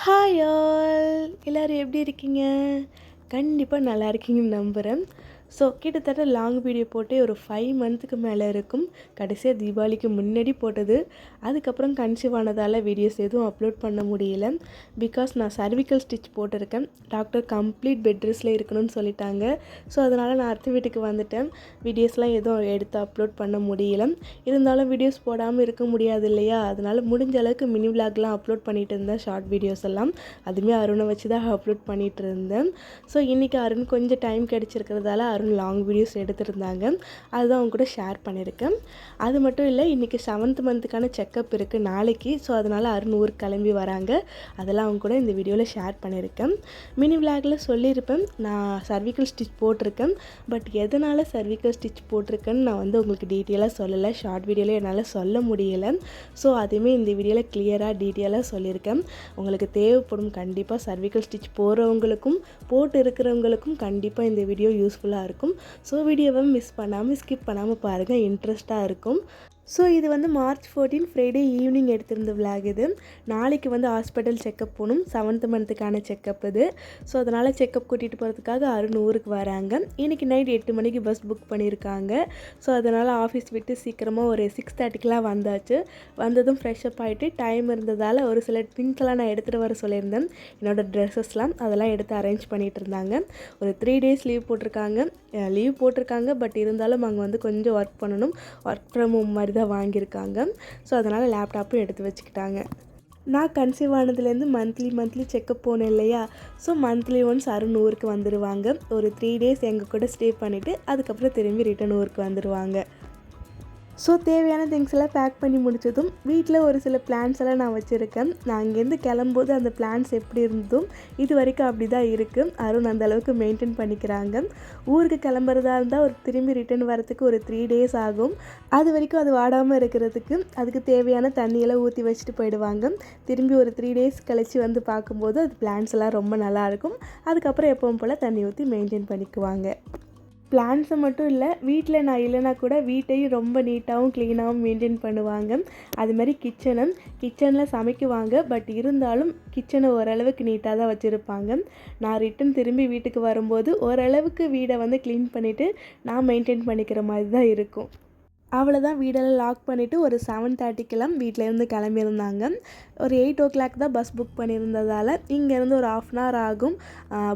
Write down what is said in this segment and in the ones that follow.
Hi all எல்லோரும் எப்படி இருக்கீங்க? கண்டிப்பாக நல்லா இருக்கீங்கன்னு நம்புகிறேன் ஸோ கிட்டத்தட்ட லாங் வீடியோ போட்டு ஒரு ஃபைவ் மந்த்துக்கு மேலே இருக்கும். கடைசியாக தீபாவளிக்கு முன்னாடி போட்டது. அதுக்கப்புறம் கன்சீவ் ஆனதால் வீடியோஸ் எதுவும் அப்லோட் பண்ண முடியல. பிகாஸ் நான் சர்விக்கல் ஸ்டிச் போட்டிருக்கேன். டாக்டர் கம்ப்ளீட் பெட் ரெஸ்ட்டில் இருக்கணும்னு சொல்லிட்டாங்க. ஸோ அதனால் நான் அடுத்த வீட்டுக்கு வந்துட்டேன். வீடியோஸ்லாம் எதுவும் எடுத்து அப்லோட் பண்ண முடியல. இருந்தாலும் வீடியோஸ் போடாமல் இருக்க முடியாது இல்லையா? அதனால் முடிஞ்ச அளவுக்கு மினி விளாக்லாம் அப்லோட் பண்ணிகிட்டு இருந்தேன். ஷார்ட் வீடியோஸ் எல்லாம். அதுவுமே அருணை வச்சு தான் அப்லோட் பண்ணிகிட்டு இருந்தேன். ஸோ இன்றைக்கி அருண் கொஞ்சம் டைம் கிடச்சிருக்கிறதால அருண் லாங் வீடியோஸ் எடுத்திருந்தாங்க. அதுதான் அவங்க கூட ஷேர் பண்ணியிருக்கேன். அது மட்டும் இல்லை இன்றைக்கி செவன்த் மந்த்துக்கான செக்கப் இருக்குது நாளைக்கு. ஸோ அதனால் அருண் ஊருக்கு கிளம்பி வராங்க. அதெல்லாம் அவங்க கூட இந்த வீடியோவில் ஷேர் பண்ணியிருக்கேன். மினி விளாகில் சொல்லியிருப்பேன். நான் சர்விக்கல் ஸ்டிச் போட்டிருக்கேன். பட் எதனால் சர்விக்கல் ஸ்டிச் போட்டிருக்கேன்னு நான் வந்து உங்களுக்கு டீட்டெயிலாக சொல்லலை. ஷார்ட் வீடியோவில் என்னால் சொல்ல முடியலை. ஸோ அதுவுமே இந்த வீடியோவில் கிளியராக டீட்டெயிலாக சொல்லியிருக்கேன். உங்களுக்கு தேவைப்படும் கண்டிப்பாக சர்விக்கல் ஸ்டிச் போகிறவங்களுக்கும் போட்டு இருக்கிறவங்களுக்கும் கண்டிப்பாக இந்த வீடியோ யூஸ்ஃபுல்லாக இருக்கும் இருக்கும். ஸோ வீடியோவை மிஸ் பண்ணாமல் ஸ்கிப் பண்ணாமல் பாருங்கள் இன்ட்ரெஸ்ட்டாக இருக்கும். ஸோ இது வந்து மார்ச் ஃபோர்டீன் ஃப்ரைடே ஈவினிங் எடுத்திருந்த விளாக் இது. நாளைக்கு வந்து ஹாஸ்பிட்டல் செக்கப் போகணும். செவன்த் மந்த்துக்கான செக்கப் இது. ஸோ அதனால் செக்கப் கூட்டிகிட்டு போகிறதுக்காக அருண் ஊருக்கு வராங்க. இன்றைக்கி நைட் எட்டு மணிக்கு பஸ் புக் பண்ணியிருக்காங்க ஸோ அதனால் ஆஃபீஸ் விட்டு சீக்கிரமாக ஒரு சிக்ஸ் தேர்ட்டிக்கெலாம் வந்தாச்சு. வந்ததும் ஃப்ரெஷ்அப் ஆகிட்டு டைம் இருந்ததால் ஒரு சில திங்ஸ்லாம் நான் எடுத்துகிட்டு வர சொல்லியிருந்தேன். என்னோடய ட்ரெஸ்ஸஸ்லாம் அதெல்லாம் எடுத்து அரேஞ்ச் பண்ணிகிட்டு இருந்தாங்க. ஒரு த்ரீ டேஸ் லீவ் போட்டிருக்காங்க. லீவ் போட்டிருக்காங்க. பட் இருந்தாலும் அங்கே வந்து கொஞ்சம் ஒர்க் பண்ணணும். ஒர்க் ஃப்ரம் ஹோம் மாதிரி தான் வாங்கியிருக்காங்க. ஸோ அதனால் லேப்டாப்பும் எடுத்து வச்சுக்கிட்டாங்க. நான் கன்சீவ் ஆனதுலேருந்து மந்த்லி மந்த்லி செக்கப் போனேன் இல்லையா? ஸோ மந்த்லி ஒன்ஸ் அருண் ஊருக்கு வந்துடுவாங்க ஒரு த்ரீ டேஸ் எங்கள் கூட ஸ்டே பண்ணிவிட்டு அதுக்கப்புறம் திரும்பி ரிட்டன் ஊருக்கு வந்துடுவாங்க ஸோ தேவையான திங்ஸ் எல்லாம் பேக் பண்ணி முடிச்சதும் வீட்டில் ஒரு சில பிளான்ஸ் எல்லாம் நான் வச்சுருக்கேன். நான் அங்கேருந்து கிளம்போது அந்த பிளான்ஸ் எப்படி இருந்ததும் இது வரைக்கும் அப்படி தான் இருக்குது அருண் அந்த அளவுக்கு மெயின்டைன் பண்ணிக்கிறாங்க. ஊருக்கு கிளம்புறதா இருந்தால் ஒரு திரும்பி ரிட்டர்ன் வரத்துக்கு ஒரு த்ரீ டேஸ் ஆகும். அது வரைக்கும் அது வாடாமல் இருக்கிறதுக்கு அதுக்கு தேவையான தண்ணியெல்லாம் ஊற்றி வச்சுட்டு போயிடுவாங்க. திரும்பி ஒரு த்ரீ டேஸ் கழித்து வந்து பார்க்கும்போது அது பிளான்ஸ் எல்லாம் ரொம்ப நல்லாயிருக்கும் அதுக்கப்புறம் எப்பவும் போல் தண்ணி ஊற்றி மெயின்டைன் பண்ணிக்குவாங்க. பிளான்ஸை மட்டும் இல்லை வீட்டில் நான் இல்லைனா கூட வீட்டையும் ரொம்ப நீட்டாகவும் க்ளீனாகவும் மெயின்டைன் பண்ணுவாங்க. அது மாதிரி கிச்சனை கிச்சனில் சமைக்குவாங்க. பட் இருந்தாலும் கிச்சனை ஓரளவுக்கு நீட்டாக தான் வச்சுருப்பாங்க. நான் ரிட்டன் திரும்பி வீட்டுக்கு வரும்போது ஓரளவுக்கு வீடை வந்து க்ளீன் பண்ணிவிட்டு நான் மெயின்டைன் பண்ணிக்கிற மாதிரி தான் இருக்கும். அவ்வளோதான் வீடெல்லாம் லாக் பண்ணிவிட்டு ஒரு செவன் தேர்ட்டிக்கெல்லாம் வீட்டிலேருந்து கிளம்பியிருந்தாங்க. ஒரு எயிட் ஓ கிளாக் தான் பஸ் புக் பண்ணியிருந்ததால் இங்கேருந்து ஒரு ஆஃப் அன் ஹவர் ஆகும்.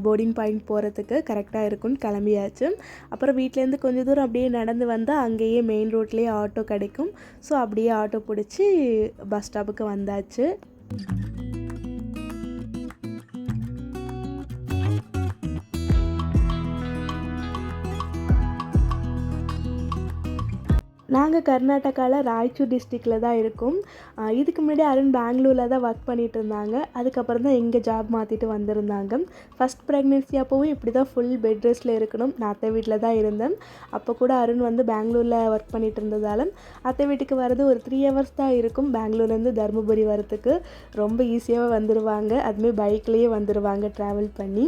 போர்டிங் பாயிண்ட் போகிறதுக்கு கரெக்டாக இருக்கும்னு கிளம்பியாச்சு. அப்புறம் வீட்டிலேருந்து கொஞ்சம் தூரம் அப்படியே நடந்து வந்தால் அங்கேயே மெயின் ரோட்லேயே ஆட்டோ கிடைக்கும். ஸோ அப்படியே ஆட்டோ பிடிச்சி பஸ் ஸ்டாப்புக்கு வந்தாச்சு. நாங்கள் கர்நாடகாவில் ராய்ச்சூர் டிஸ்ட்ரிக்டில் தான் இருக்கோம். இதுக்கு முன்னாடி அருண் பெங்களூரில் தான் ஒர்க் பண்ணிகிட்டு இருந்தாங்க. அதுக்கப்புறம் தான் எங்கள் ஜாப் மாற்றிட்டு வந்திருந்தாங்க. ஃபஸ்ட் ப்ரெக்னென்சி அப்போவும் இப்படி தான் ஃபுல் பெட் ரெஸ்ட்டில் இருக்கணும். நான் அத்தை வீட்டில் தான் இருந்தேன். அப்போ கூட அருண் வந்து பெங்களூரில் ஒர்க் பண்ணிகிட்டு இருந்ததால் அத்தை வீட்டுக்கு வர்றது ஒரு த்ரீ ஹவர்ஸ் தான் இருக்கும். பெங்களூர்லேருந்து தருமபுரி வரத்துக்கு ரொம்ப ஈஸியாகவே வந்துடுவாங்க அதுமாரி பைக்லேயே வந்துடுவாங்க ட்ராவல் பண்ணி.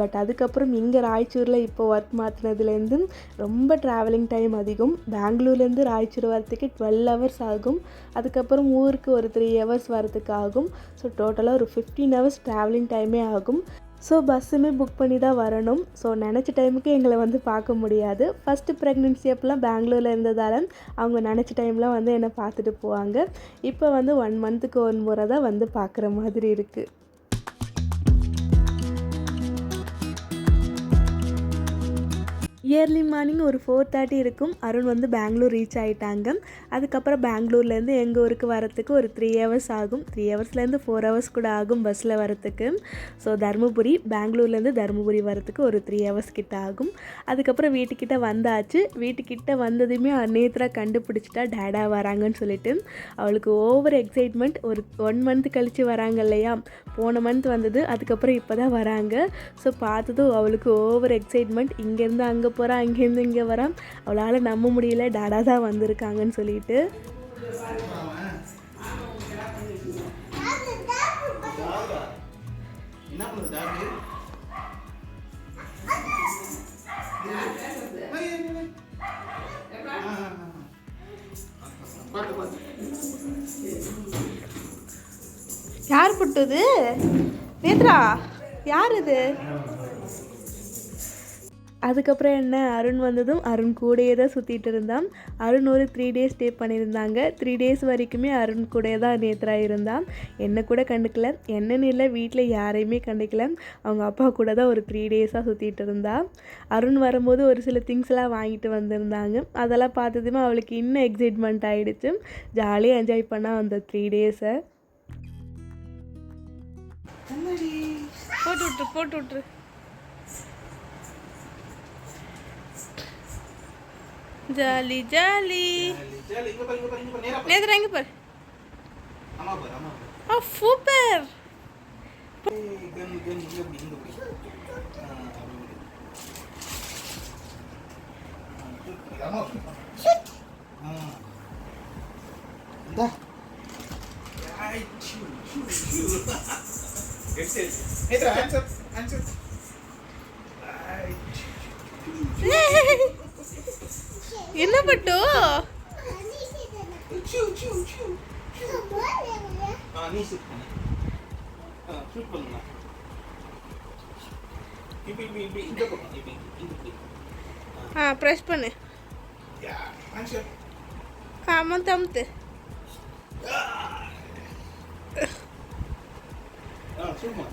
பட் அதுக்கப்புறம் இங்கே ராய்ச்சூரில் இப்போ ஒர்க் மாற்றினதுலேருந்து ரொம்ப ட்ராவலிங் டைம் அதிகம். பெங்களூரில் இங்கேருந்து ராய்ச்சூர் வரத்துக்கு டுவெல் ஹவர்ஸ் ஆகும். அதுக்கப்புறம் ஊருக்கு ஒரு த்ரீ ஹவர்ஸ் வரதுக்கு ஆகும் ஸோ டோட்டலாக ஒரு ஃபிஃப்டீன் ஹவர்ஸ் ட்ராவலிங் டைமே ஆகும். ஸோ பஸ்ஸுமே புக் பண்ணி தான் வரணும். ஸோ நினச்ச டைமுக்கு எங்களை வந்து பார்க்க முடியாது. ஃபஸ்ட்டு ப்ரெக்னென்சி அப்போலாம் பெங்களூரில் இருந்ததால் அவங்க நினச்ச டைம்லாம் வந்து என்னை பார்த்துட்டு போவாங்க. இப்போ வந்து ஒன் மந்த்துக்கு ஒன் முறை தான் வந்து பார்க்குற மாதிரி இருக்குது இயர்லி மார்னிங் ஒரு ஃபோர் தேர்ட்டி இருக்கும். அருண் வந்து பெங்களூர் ரீச் ஆகிட்டாங்க அதுக்கப்புறம் பெங்களூர்லேருந்து எங்கள் ஊருக்கு வரத்துக்கு ஒரு த்ரீ ஹவர்ஸ் ஆகும். த்ரீ ஹவர்ஸ்லேருந்து ஃபோர் ஹவர்ஸ் கூட ஆகும் பஸ்ஸில் வரத்துக்கு. ஸோ தருமபுரி பெங்களூர்லேருந்து தருமபுரி வரத்துக்கு ஒரு த்ரீ ஹவர்ஸ் கிட்ட ஆகும். அதுக்கப்புறம் வீட்டுக்கிட்ட வந்தாச்சு. வீட்டுக்கிட்ட வந்ததுமே நேத்ரா கண்டுபிடிச்சிட்டா டேடா வராங்கன்னு சொல்லிட்டு. அவளுக்கு ஓவர் எக்ஸைட்மெண்ட் ஒரு ஒன் மந்த் கழித்து வராங்க இல்லையா? போன மந்த் வந்தது. அதுக்கப்புறம் இப்போ தான் வராங்க. ஸோ பார்த்ததும் அவளுக்கு ஓவர் எக்ஸைட்மெண்ட் இங்கேருந்து அங்கே போகிறா அங்கேருந்து இங்கே வரா. அவளால் நம்ப முடியல டாடா தான் வந்திருக்காங்கன்னு சொல்லிட்டு. யார் புட்டுது? நேத்ரா யார் இது? அதுக்கப்புறம் என்ன? அருண் வந்ததும் அருண் கூடயே தான் சுற்றிட்டு இருந்தான். அருண் ஒரு த்ரீ டேஸ் ஸ்டே பண்ணியிருந்தாங்க. த்ரீ டேஸ் வரைக்குமே அருண் கூடயே தான் நேத்ரா இருந்தான். என்னை கூட கண்டுக்கல. என்னன்னு இல்லை வீட்டில் யாரையுமே கண்டுக்கல. அவங்க அப்பா கூட தான் ஒரு த்ரீ டேஸாக சுற்றிட்டு இருந்தா. அருண் வரும்போது ஒரு சில திங்ஸ்லாம் வாங்கிட்டு வந்திருந்தாங்க. அதெல்லாம் பார்த்ததுமே அவளுக்கு இன்னும் எக்ஸைட்மெண்ட் ஆகிடுச்சு ஜாலியாக என்ஜாய் பண்ணா அந்த த்ரீ டேஸை போட்டு விட்ரு போட்டு விட்ரு ಜಾಲಿ ಜಾಲಿ ನೇತ್ರ ಹೆಂಗೆ ಬರ್ super It's it. It's a hands up, hands up. இந்த இப்படி. ஆ ப்ரெஸ் பண்ணு. அமுத்து அமுத்து ஆ, shoot பண்ணு.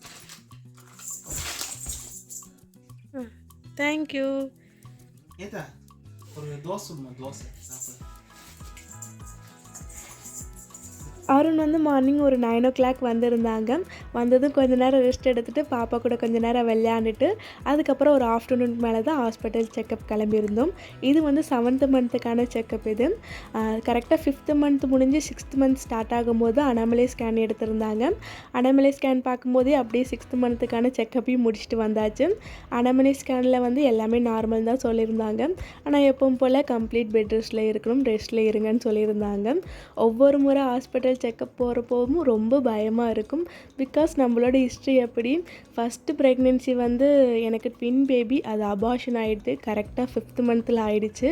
தேங்க்யூ ஏதா ஒரு தோசை விடுமா தோசை சாப்பிடு அருண் வந்து மார்னிங் ஒரு நைன் ஓ கிளாக் வந்திருந்தாங்க. வந்ததும் கொஞ்ச நேரம் ரெஸ்ட் எடுத்துகிட்டு பாப்பா கூட கொஞ்ச நேரம் விளையாண்டுட்டு அதுக்கப்புறம் ஒரு ஆஃப்டர்நூன் மேலே தான் ஹாஸ்பிட்டல் செக்கப் கிளம்பியிருந்தோம். இது வந்து செவன்த்து மந்த்துக்கான செக்கப் இது. கரெக்டாக ஃபிஃப்த்து மந்த் முடிஞ்சு சிக்ஸ்த் மந்த் ஸ்டார்ட் ஆகும்போது அனாமலே ஸ்கேன் எடுத்திருந்தாங்க. அனாமலே ஸ்கேன் பார்க்கும்போதே அப்படியே சிக்ஸ்த் மந்த்துக்கான செக்கப்பையும் முடிச்சுட்டு வந்தாச்சு. அனாமலே ஸ்கேனில் வந்து எல்லாமே நார்மல் தான் சொல்லியிருந்தாங்க. ஆனால் எப்பவும் போல் கம்ப்ளீட் பெட் ரெஸ்ட்டில் இருக்கணும் ரெஸ்ட்டில் இருங்கன்னு சொல்லியிருந்தாங்க. ஒவ்வொரு முறை ஹாஸ்பிட்டல் செக்கப் போகிறப்போவும் ரொம்ப பயமாக இருக்கும். பிகாஸ் பிகாஸ் நம்மளோட ஹிஸ்ட்ரி எப்படி? ஃபஸ்ட்டு ப்ரெக்னென்சி வந்து எனக்கு ட்வின் பேபி அது அபாஷன் ஆகிடுது கரெக்டாக ஃபிஃப்த் மந்தில் ஆயிடுச்சு.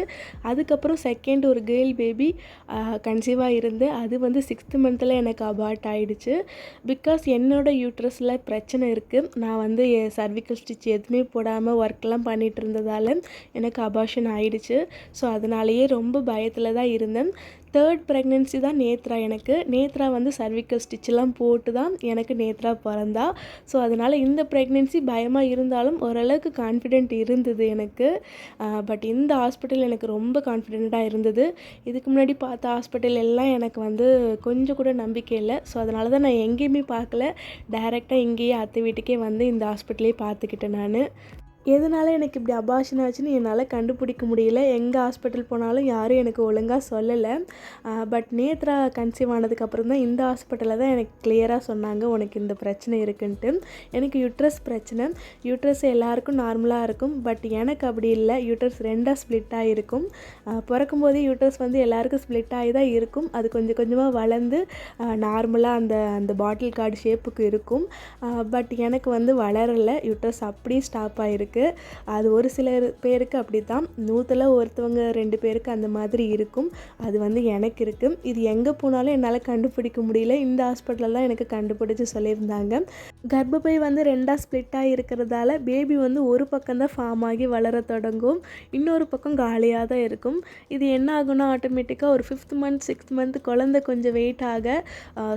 அதுக்கப்புறம் செகண்ட் ஒரு கேர்ள் பேபி கன்சீவாக இருந்து அது வந்து சிக்ஸ்த்து மந்தில் எனக்கு அபார்ட் ஆகிடுச்சு பிகாஸ் என்னோட யூட்ரஸில் பிரச்சனை இருக்குது நான் வந்து சர்விக்கல் ஸ்டிச் எதுவுமே போடாமல் ஒர்க்லாம் பண்ணிகிட்டு இருந்ததால் எனக்கு அபாஷன் ஆகிடுச்சு ஸோ அதனாலேயே ரொம்ப பயத்தில் தான் இருந்தேன். தேர்ட் ப்ரெக்னென்சி தான் நேத்ரா. எனக்கு நேத்ரா வந்து சர்விக்கல் ஸ்டிச்செல்லாம் போட்டு தான் எனக்கு நேத்ரா பிறந்தா. ஸோ அதனால் இந்த ப்ரெக்னென்சி பயமாக இருந்தாலும் ஓரளவுக்கு கான்ஃபிடென்ட் இருந்தது எனக்கு. பட் இந்த ஹாஸ்பிட்டல் எனக்கு ரொம்ப கான்ஃபிடென்ட்டாக இருந்தது. இதுக்கு முன்னாடி பார்த்த ஹாஸ்பிட்டல் எல்லாம் எனக்கு வந்து கொஞ்சம் கூட நம்பிக்கை இல்லை. ஸோ அதனால தான் நான் எங்கேயுமே பார்க்கல. டைரெக்டாக இங்கேயே அத்தை வீட்டுக்கே வந்து இந்த ஹாஸ்பிட்டலே பார்த்துக்கிட்டேன் நான். எதனால எனக்கு இப்படி அபாஷன் ஆச்சுன்னு என்னால் கண்டுபிடிக்க முடியல. எங்கே ஹாஸ்பிட்டல் போனாலும் யாரும் எனக்கு ஒழுங்காக சொல்லலை. பட் நேத்ரா கன்சீவ் ஆனதுக்கப்புறம் தான் இந்த ஹாஸ்பிட்டலில் தான் எனக்கு கிளியராக சொன்னாங்க உனக்கு இந்த பிரச்சனை இருக்குன்ட்டு. எனக்கு யூட்ரஸ் பிரச்சனை. யூட்ரஸ் எல்லாருக்கும் நார்மலாக இருக்கும் பட் எனக்கு அப்படி இல்லை. யூட்ரஸ் ரெண்டாக ஸ்ப்ளிட் ஆகிருக்கும் பிறக்கும் போதே யூட்ரஸ் வந்து எல்லாருக்கும் ஸ்ப்ளிட் ஆகி தான் இருக்கும். அது கொஞ்சம் கொஞ்சமாக வளர்ந்து நார்மலாக அந்த அந்த பாட்டில் கார்டு ஷேப்புக்கு இருக்கும். பட் எனக்கு வந்து வளரலை. யூட்ரஸ் அப்படியே ஸ்டாப் ஆகிருக்கு அது ஒரு சிலர் பேருக்கு அப்படி தான் நூற்றில் ஒருத்தவங்க ரெண்டு பேருக்கு அந்த மாதிரி இருக்கும். அது வந்து எனக்கு இருக்குது இது எங்கே போனாலும் என்னால் கண்டுபிடிக்க முடியல. இந்த ஹாஸ்பிட்டலெலாம் எனக்கு கண்டுபிடிச்சி சொல்லியிருந்தாங்க. கர்ப்பப்பை வந்து ரெண்டாக ஸ்ப்ளிட்டாக இருக்கிறதால பேபி வந்து ஒரு பக்கம் தான் ஃபார்ம் ஆகி வளர தொடங்கும். இன்னொரு பக்கம் காலியாக தான் இருக்கும். இது என்ன ஆகும்னா ஆட்டோமேட்டிக்காக ஒரு ஃபிஃப்த் மந்த் சிக்ஸ்த் மந்த் குழந்தை கொஞ்சம் வெயிட் ஆக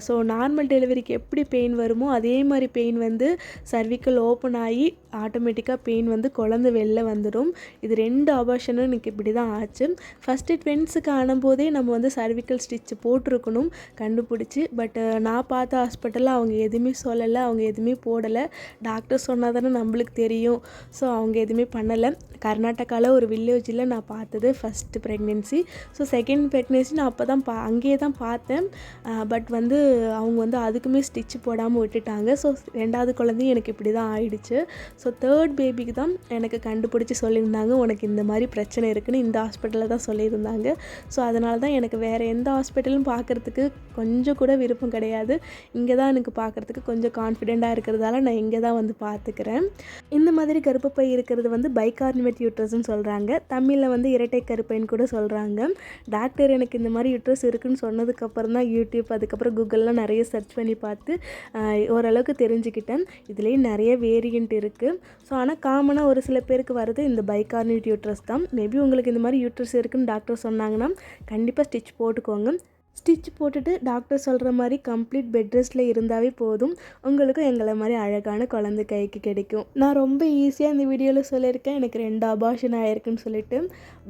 ஸோ நார்மல் டெலிவரிக்கு எப்படி பெயின் வருமோ அதே மாதிரி பெயின் வந்து சர்விக்கல் ஓப்பன் ஆகி ஆட்டோமேட்டிக்காக பெயின் வந்து குழந்த வெளில வந்துடும் இது ரெண்டு ஆபர்ஷனும் எனக்கு இப்படி தான் ஆச்சு. ஃபஸ்ட்டு ட்வென்ஸுக்கு ஆனும்போதே நம்ம வந்து சர்விக்கல் ஸ்டிச்சு போட்டிருக்கணும் கண்டுபிடிச்சி. பட் நான் பார்த்த ஹாஸ்பிட்டலில் அவங்க எதுவுமே சொல்லலை அவங்க எதுவுமே போடலை. டாக்டர் சொன்னால் தானே நம்மளுக்கு தெரியும். ஸோ அவங்க எதுவுமே பண்ணலை. கர்நாடகாவில் ஒரு வில்லேஜில் நான் பார்த்தது first pregnancy so second pregnancy நான் அப்போ தான் பா அங்கேயே தான் பார்த்தேன். பட் வந்து அவங்க வந்து அதுக்குமே ஸ்டிச் போடாமல் விட்டுட்டாங்க. ஸோ ரெண்டாவது குழந்தையும் எனக்கு இப்படி தான் ஆயிடுச்சு. ஸோ தேர்ட் பேபிக்கு தான் எனக்கு கண்டுபிடிச்சி சொல்லியிருந்தாங்க. உனக்கு இந்த மாதிரி பிரச்சனை இருக்குன்னு இந்த ஹாஸ்பிட்டலில் தான் சொல்லியிருந்தாங்க. ஸோ அதனால தான் எனக்கு வேறு எந்த ஹாஸ்பிட்டலும் பார்க்குறதுக்கு கொஞ்சம் கூட விருப்பம் கிடையாது. இங்கே தான் எனக்கு பார்க்குறதுக்கு கொஞ்சம் கான்ஃபிடெண்ட்டாக இருக்கிறதால நான் இங்கே தான் வந்து பார்த்துக்கிறேன். இந்த மாதிரி கருப்பப்பை இருக்கிறது வந்து பைகார்னிமெட் யூட்ரஸ்ன்னு சொல்கிறாங்க தமிழில் வந்து இரட்டை கருப்பைன்னு கூட சொல்கிறாங்க டாக்டர் எனக்கு இந்த மாதிரி யூட்ரஸ் இருக்குதுன்னு சொன்னதுக்கப்புறம் தான் யூடியூப் அதுக்கப்புறம் கூகுளில் நிறைய சர்ச் பண்ணி பார்த்து ஓரளவுக்கு தெரிஞ்சுக்கிட்டேன். இதுலேயும் நிறைய வேரியண்ட் இருக்குது ஸோ ஆனால் காமனாக ஒரு சில பேருக்கு வருது இந்த பைகார்னிட் யூட்ரஸ் தான். மேபி உங்களுக்கு இந்த மாதிரி யூட்ரஸ் இருக்குன்னு டாக்டர் சொன்னாங்கன்னா கண்டிப்பாக ஸ்டிச் போட்டுக்கோங்க. ஸ்டிச் போட்டுட்டு டாக்டர் சொல்கிற மாதிரி கம்ப்ளீட் பெட் ரெஸ்ட்டில் இருந்தாவே போதும். உங்களுக்கும் எங்களை மாதிரி அழகான குழந்தை கைக்கு கிடைக்கும். நான் ரொம்ப ஈஸியாக இந்த வீடியோவில் சொல்லியிருக்கேன். எனக்கு ரெண்டு அபாஷன் ஆகிருக்குன்னு சொல்லிட்டு.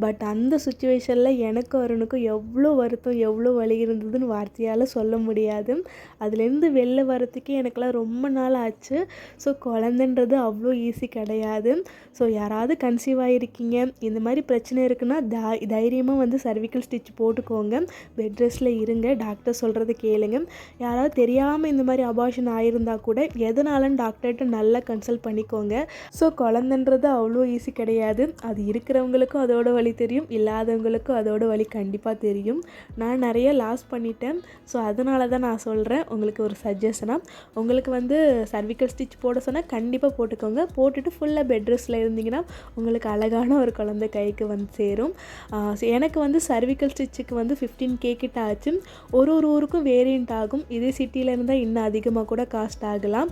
பட் அந்த சுச்சுவேஷனில் எனக்கும் அருணுக்கும் எவ்வளோ வருத்தம் எவ்வளோ வலி இருந்ததுன்னு வார்த்தையால் சொல்ல முடியாது. அதுலேருந்து வெளில வரத்துக்கே எனக்கெல்லாம் ரொம்ப நாள் ஆச்சு. ஸோ குழந்தைன்றது அவ்வளோ ஈஸி கிடையாது. ஸோ யாராவது கன்சீவ் ஆகிருக்கீங்க இந்த மாதிரி பிரச்சனை இருக்குன்னா தை தைரியமாக வந்து சர்விக்கல் ஸ்டிச் போட்டுக்கோங்க. பெட் ரெஸ்ட்டில் இருங்க டாக்டர் சொல்கிறத கேளுங்க. யாராவது தெரியாமல் இந்த மாதிரி அபார்ஷன் ஆகிருந்தா கூட எதனாலன்னு டாக்டர்கிட்ட நல்லா கன்சல்ட் பண்ணிக்கோங்க. ஸோ குழந்தைன்றது அவ்வளோ ஈஸி கிடையாது. அது இருக்கிறவங்களுக்கும் அதோட வழி தெரியும் இல்லாதவங்களுக்கும் அதோட வழி கண்டிப்பாக தெரியும். நான் நிறைய லாஸ் பண்ணிட்டேன். ஸோ அதனால தான் நான் சொல்கிறேன் உங்களுக்கு ஒரு சஜஷனாக உங்களுக்கு வந்து சர்விக்கல் ஸ்டிச் போட சொன்னால் கண்டிப்பாக போட்டுக்கோங்க. போட்டுட்டு ஃபுல்லாக பெட் ரெஸ்ட்டில் இருந்தீங்கன்னா உங்களுக்கு அழகான ஒரு குழந்தை கைக்கு வந்து சேரும். எனக்கு வந்து சர்விக்கல் ஸ்டிச்சுக்கு வந்து ஃபிஃப்டீன் கே கிட்ட ஆச்சு. ஒரு ஒரு ஊருக்கும் வேரியண்ட் ஆகும். இதே சிட்டியில் இருந்தால் இன்னும் அதிகமாக கூட காஸ்ட் ஆகலாம்.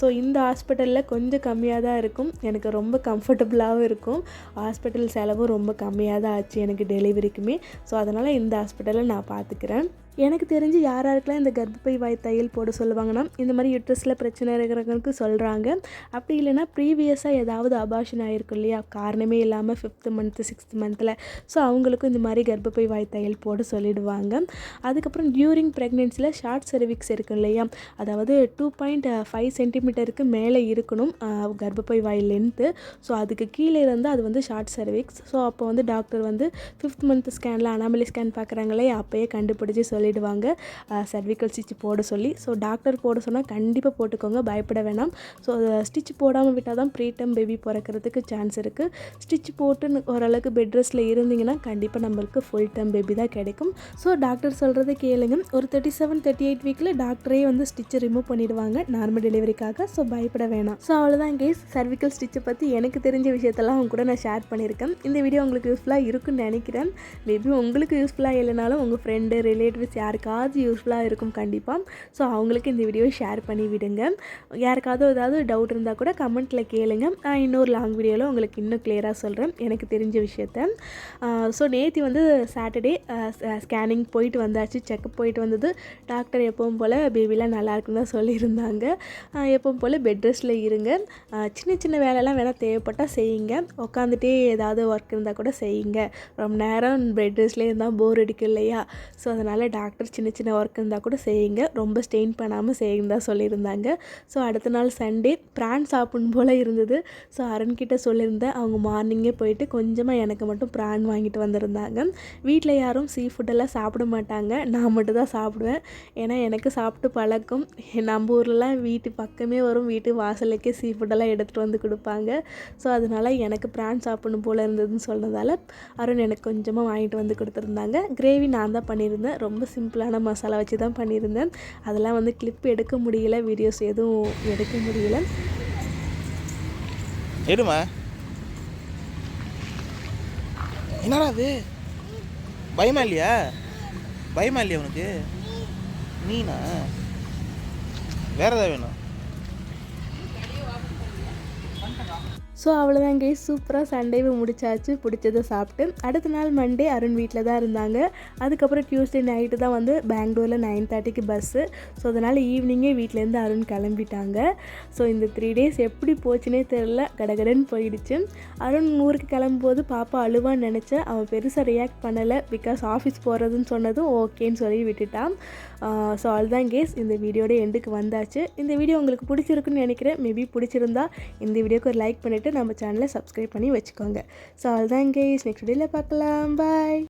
ஸோ இந்த ஹாஸ்பிட்டலில் கொஞ்சம் கம்மியாக தான் இருக்கும். எனக்கு ரொம்ப கம்ஃபர்டபுளாகவும் இருக்கும். ஹாஸ்பிட்டல் செலவும் ரொம்ப கம்மியாக தான் ஆச்சு எனக்கு டெலிவரிக்குமே ஸோ அதனால் இந்த ஹாஸ்பிட்டலில் நான் பார்த்துக்கிறேன். எனக்கு தெரிஞ்சு யார் யாருக்கெல்லாம் இந்த கர்ப்பப்பை வாய் தையல் போட சொல்லுவாங்கன்னா இந்த மாதிரி யூட்ரஸில் பிரச்சனை இருக்கிறவங்களுக்கு சொல்கிறாங்க அப்படி இல்லைன்னா ப்ரீவியஸாக ஏதாவது அபாஷன் ஆகிருக்கும் இல்லையா? காரணமே இல்லாமல் ஃபிஃப்த்து மந்த்து சிக்ஸ்த் மந்தில் ஸோ அவங்களுக்கும் இந்த மாதிரி கர்ப்பப்பை வாய் தையல் போட சொல்லிடுவாங்க. அதுக்கப்புறம் டியூரிங் ப்ரெக்னென்சியில் ஷார்ட் சர்விக்ஸ் இருக்கும் இல்லையா? அதாவது டூ பாயிண்ட் ஃபைவ் சென்டிமீட்டருக்கு மேலே இருக்கணும் கர்ப்பப்பை வாய் லென்த்து ஸோ அதுக்கு கீழே இருந்தால் அது வந்து ஷார்ட் சர்விக்ஸ் ஸோ அப்போ வந்து டாக்டர் வந்து ஃபிஃப்த் மந்த் ஸ்கேனில் அனாமலி ஸ்கேன் பார்க்குறாங்களே அப்போயே கண்டுபிடிச்சி சொல்லி சொல்லிடுவாங்க. சர்விக்கல் ஸ்டிச் போட சொல்லி. ஸோ டாக்டர் போட சொன்னால் கண்டிப்பாக போட்டுக்கோங்க. பயப்பட வேணாம். ஸோ ஸ்டிச் போடாமல் விட்டால் தான் ப்ரீடம் பேபி பிறக்கிறதுக்கு சான்ஸ் இருக்குது ஸ்டிச் போட்டு ஓரளவுக்கு பெட் ரெஸ்ட்டில் இருந்தீங்கன்னா கண்டிப்பாக நம்மளுக்கு ஃபுல் டைம் பேபி தான் கிடைக்கும். ஸோ டாக்டர் சொல்கிறத கேளுங்க. ஒரு தேர்ட்டி செவன் தேர்ட்டி எயிட் வீக்கில் டாக்டரே வந்து ஸ்டிச்சை ரிமூவ் பண்ணிடுவாங்க. நார்மல் டெலிவரிக்காக ஸோ பயப்பட வேணாம். ஸோ அவ்வளோதான் கேஸ் சர்விக்கல் ஸ்டிச்சை பற்றி எனக்கு தெரிஞ்ச விஷயத்தெல்லாம் அவங்க கூட நான் ஷேர் பண்ணியிருக்கேன். இந்த வீடியோ உங்களுக்கு யூஸ்ஃபுல்லாக இருக்குன்னு நினைக்கிறேன். மேபி உங்களுக்கு யூஸ்ஃபுல்லாக இல்லைனாலும் உங்கள் ஃப்ரெண்டு ரிலேட்டிவ்ஸ் யாருக்காவது யூஸ்ஃபுல்லாக இருக்கும் கண்டிப்பாக ஸோ அவங்களுக்கு இந்த வீடியோவை ஷேர் பண்ணி விடுங்க. யாருக்காவது ஏதாவது டவுட் இருந்தால் கூட கமெண்ட்டில் கேளுங்க. நான் இன்னொரு லாங் வீடியோவில் உங்களுக்கு இன்னும் கிளியராக சொல்கிறேன் எனக்கு தெரிஞ்ச விஷயத்த. ஸோ நேத்தி வந்து சாட்டர்டே ஸ்கேனிங் போயிட்டு வந்தாச்சு. செக்கப் போயிட்டு வந்தது. டாக்டர் எப்பவும் போல் பேபிலாம் நல்லா இருக்குன்னு தான் சொல்லியிருந்தாங்க. எப்பவும் போல் பெட் ரெஸ்ட்டில் இருங்க. சின்ன சின்ன வேலைலாம் வேணால் தேவைப்பட்டால் செய்யுங்க. உட்காந்துட்டே ஏதாவது ஒர்க் இருந்தால் கூட செய்யுங்க. ரொம்ப நேரம் பெட் ரெஸ்ட்லேயே இருந்தால் போர் அடிக்கும் இல்லையா? ஸோ அதனால் டாக்டர் டாக்டர் சின்ன சின்ன ஒர்க் இருந்தால் கூட செய்யுங்க. ரொம்ப ஸ்டெயின் பண்ணாமல் செய்யுங்க தான் சொல்லியிருந்தாங்க. ஸோ அடுத்த நாள் சண்டே ப்ரான் சாப்பிடணும் போல் இருந்தது. ஸோ அரண்கிட்ட சொல்லியிருந்தேன். அவங்க மார்னிங்கே போயிட்டு கொஞ்சமாக எனக்கு மட்டும் ப்ரான் வாங்கிட்டு வந்திருந்தாங்க. வீட்டில் யாரும் சீ ஃபுட்டெல்லாம் சாப்பிட மாட்டாங்க. நான் மட்டும் தான் சாப்பிடுவேன். ஏன்னா எனக்கு சாப்பிட்டு பழக்கம். நம்ம ஊர்லலாம் வீட்டு பக்கமே வரும். வீட்டு வாசலுக்கே சீ ஃபுட்டெல்லாம் எடுத்துகிட்டு வந்து கொடுப்பாங்க. ஸோ அதனால் எனக்கு ப்ரான் சாப்பிடணும் போல் இருந்ததுன்னு சொன்னதால் அருண் எனக்கு கொஞ்சமாக வாங்கிட்டு வந்து கொடுத்துருந்தாங்க. கிரேவி நான் தான் பண்ணியிருந்தேன். ரொம்ப சிம்பிளான மசாலா வச்சு தான் பண்ணியிருந்தேன். அதெல்லாம் வந்து கிளிப் எடுக்க முடியல வீடியோஸ் எதுவும் எடுக்க முடியல. எடுமா? என்னடா அது பயமா இல்லையா? பயமா இல்லையா உனக்கு? நீனா? வேற ஏதாவது வேணும். ஸோ அவ்வளோதான் கேஸ் சூப்பராக சண்டேவை முடிச்சாச்சு. பிடிச்சதை சாப்பிட்டு. அடுத்த நாள் மண்டே அருண் வீட்டில் தான் இருந்தாங்க. அதுக்கப்புறம் டியூஸ்டே நைட்டு தான் வந்து பெங்களூரில் நைன் தேர்ட்டிக்கு பஸ்ஸு ஸோ அதனால் ஈவினிங்கே வீட்டிலேருந்து அருண் கிளம்பிட்டாங்க. ஸோ இந்த த்ரீ டேஸ் எப்படி போச்சுனே தெரில கடகடன்னு போயிடுச்சு. அருண் ஊருக்கு கிளம்பும்போது பாப்பா அழுவான்னு நினச்சேன் அவன் பெருசாக ரியாக்ட் பண்ணலை. பிகாஸ் ஆஃபீஸ் போகிறதுன்னு சொன்னதும் ஓகேன்னு சொல்லி விட்டுட்டான். ஸோ அதுதான் கேஸ் இந்த வீடியோட எண்டுக்கு வந்தாச்சு. இந்த வீடியோ உங்களுக்கு பிடிச்சிருக்குன்னு நினைக்கிறேன். மேபி பிடிச்சிருந்தா இந்த வீடியோக்கு ஒரு லைக் பண்ணிவிட்டு நம்ம சேனலை சப்ஸ்கிரைப் பண்ணி வச்சுக்கோங்க. ஸோ அதுதான் கேஸ் நெக்ஸ்ட் வீடியோவில் பார்க்கலாம். பாய்